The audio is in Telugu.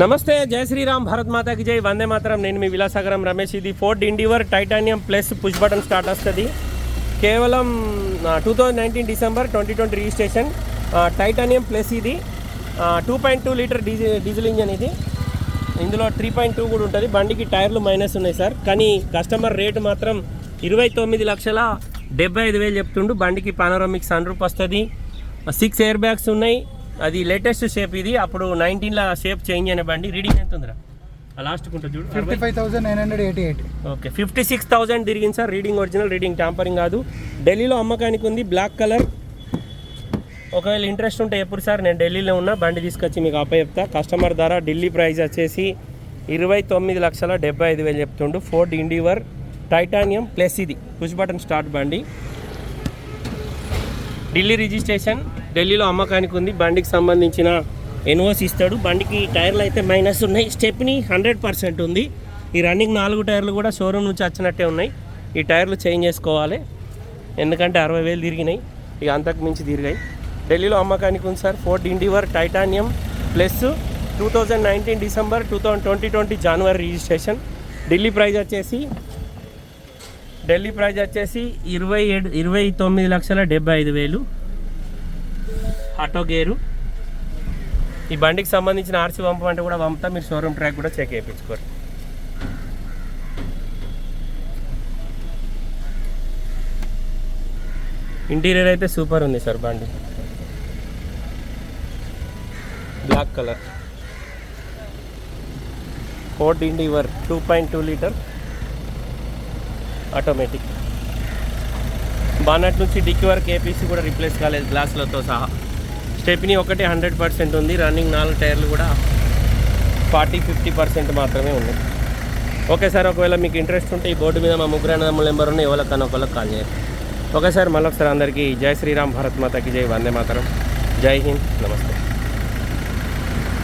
నమస్తే జై శ్రీరామ్ భారత్ మాతాకి జై. వందే మాత్రం. నేను మీ విలాసాగరం రమేష్. ఇది Ford Endeavour Titanium plus push button start వస్తుంది. కేవలం two thousand nineteen December twenty twenty registration. Titanium plus ఇది. Two point two litre diesel diesel engine ఇది. ఇందులో త్రీ పాయింట్ టూ కూడా ఉంటుంది. బండికి టైర్లు మైనస్ ఉన్నాయి సార్. కానీ కస్టమర్ రేటు మాత్రం ఇరవై తొమ్మిది లక్షల డెబ్బై ఐదు వేలు చెప్తుండు. బండికి పానోరమిక్ సన్ రూప్ వస్తుంది. సిక్స్ ఎయిర్ బ్యాగ్స్ ఉన్నాయి. అది లేటెస్ట్ షేప్ ఇది. అప్పుడు నైన్టీన్లో షేప్ చేంజ్ అయిన బండి. రీడింగ్ ఎంత ఉందిరా లాస్ట్ ఉంటుంది చూడు. Fifty five thousand nine hundred eighty eight okay fifty six thousand తిరిగింది sir. Reading original reading tampering కాదు. ఢిల్లీలో అమ్మకానికి ఉంది బ్లాక్ కలర్ ఒకవేళ ఇంట్రెస్ట్ ఉంటే ఎప్పుడు సార్? నేను ఢిల్లీలో ఉన్నా. బండి తీసుకొచ్చి మీకు అప్ప చెప్తా కస్టమర్ ధర ఢిల్లీ ప్రైస్ వచ్చేసి ఇరవై తొమ్మిది లక్షల డెబ్బై ఐదు వేలు చెప్తుండు. ఫోర్డ్ ఇండివర్ టైటానియం ప్లస్ ఇది. పుష్ బటన్ స్టార్ట్ బండి. ఢిల్లీ రిజిస్ట్రేషన్ ఢిల్లీలో అమ్మకానికి ఉంది. బండికి సంబంధించిన ఎన్ఓసి ఇస్తాడు. బండికి టైర్లు అయితే మైనస్ ఉన్నాయి. స్టెప్ని హండ్రెడ్ పర్సెంట్ ఉంది. ఈ రన్నింగ్ నాలుగు టైర్లు కూడా షోరూమ్ నుంచి వచ్చినట్టే ఉన్నాయి. ఈ టైర్లు చేంజ్ చేసుకోవాలి. ఎందుకంటే అరవై వేలు తిరిగినాయి. ఇక అంతకు మించి తిరిగాయి. ఢిల్లీలో అమ్మకానికి ఉంది sir. Ford Endeavour Titanium plus two thousand nineteen December two thousand twenty twenty జనవరి రిజిస్ట్రేషన్ ఢిల్లీ ప్రైజ్ వచ్చేసి ఢిల్లీ ప్రైజ్ వచ్చేసి ఇరవై ఏడు ఇరవై తొమ్మిది లక్షల డెబ్బై ఐదు వేలు. Auto gear. ఈ బండికి సంబంధించిన ఆర్సీ పంపమంటే కూడా పంపుతా మీరు షోరూమ్ ట్రాక్ కూడా చెక్ చేయించుకోరు. ఇంటీరియర్ అయితే సూపర్ ఉంది సార్ బండి. Black colour. Ford Endeavour two point two litre automatic. Bonnet నుంచి డిక్కి వరకు ఏపీసీ కూడా రిప్లేస్ కాలేదు గ్లాసులతో సహా. స్టెప్ని ఒకటి హండ్రెడ్ పర్సెంట్ ఉంది. రన్నింగ్ నాలుగు టైర్లు కూడా ఫార్టీ ఫిఫ్టీ పర్సెంట్ మాత్రమే ఉన్నాయి ఓకే సార్ ఒకవేళ మీకు ఇంట్రెస్ట్ ఉంటే ఈ బోర్డు మీద మా ముగ్గురు అన్నదమ్ముల నెంబర్ ఉన్న ఎవరికన్నా ఒకళ్ళకి కాల్ చేయండి. ఓకే సార్ మళ్ళొకసారి అందరికీ జై శ్రీరామ్ భారత్ మాతకి జై వందే మాతరం. జై హింద్ నమస్తే.